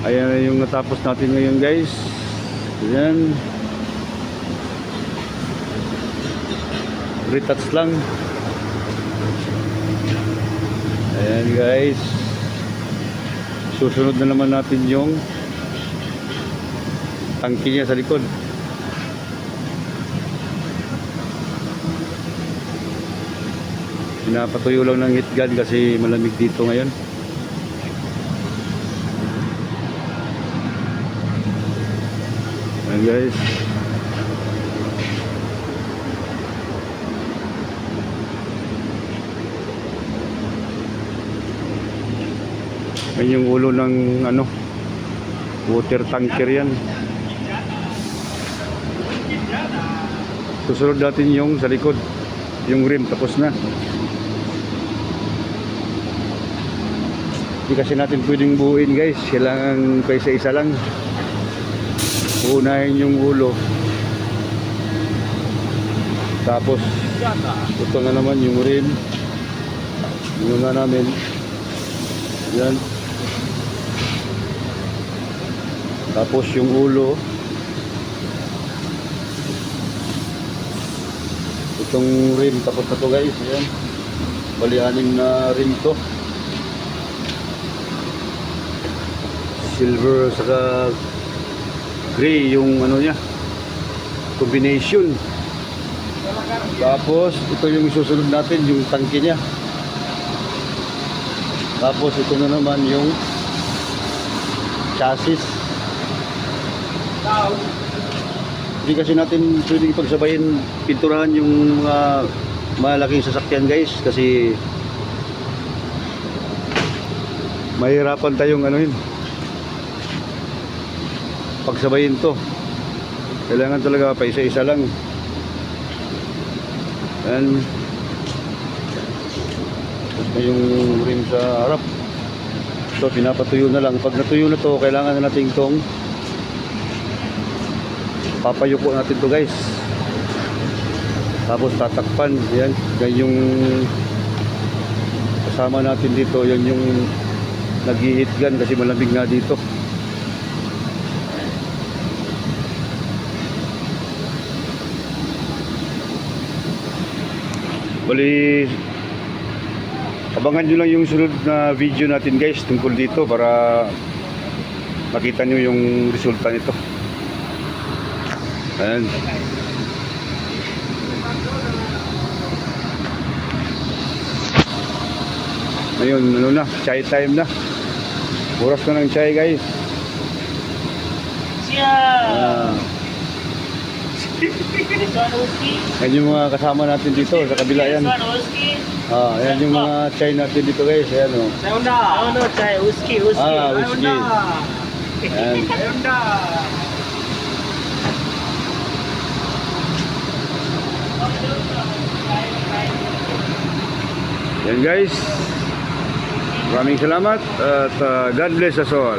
Ayan na yung natapos natin ngayon guys. Ayan. Retouch lang. Ayan guys. Susunod na naman natin yung tangki niya sa likod. Pinapatuyo lang ng heat gun kasi malamig dito ngayon. Ayan guys. Ayan yung ulo ng ano water tanker yan. Susunod natin yung sa likod. Yung rim tapos na. Hindi kasi natin pwedeng buuin guys. Kailangan pa isa-isa lang. Uunahin yung ulo. Tapos ito na naman yung rim. Yung nga namin. Yan. Tapos yung ulo. Itong rim tapos na to guys. Yan. Bali anim na rim to. Silver saka gray yung ano niya. Combination. Tapos ito yung susunod natin yung tangke niya. Tapos ito na naman yung chassis. Hindi kasi natin pwedeng pagsabayin pinturahan yung mga malaking sasakyan guys kasi mahirapan tayong ano yun pagsabayin to. Kailangan talaga pa isa-isa lang na yung rim sa harap. So pinapatuyo na lang. Pag natuyo na to kailangan na natin tong papayuko natin to guys. Tapos tatakpan. Yan yan yung kasama natin dito. Yan yung gun kasi malamig nga dito Bali, abangan nyo lang yung sunod na video natin guys tungkol dito para makita nyo yung resulta nito. Ayan. Ngayon, ano na, chai time na. Oras na ng chai guys. Siya! Ah. Yan yung mga kasama natin dito sa kabila yan. Ah, yan yung mga chai natin dito guys. Ayan oh. Honda. Oh no, chai whiskey, whiskey. Ah, whiskey. Ayan. Honda. Yan guys. Maraming salamat at uh, God bless us all.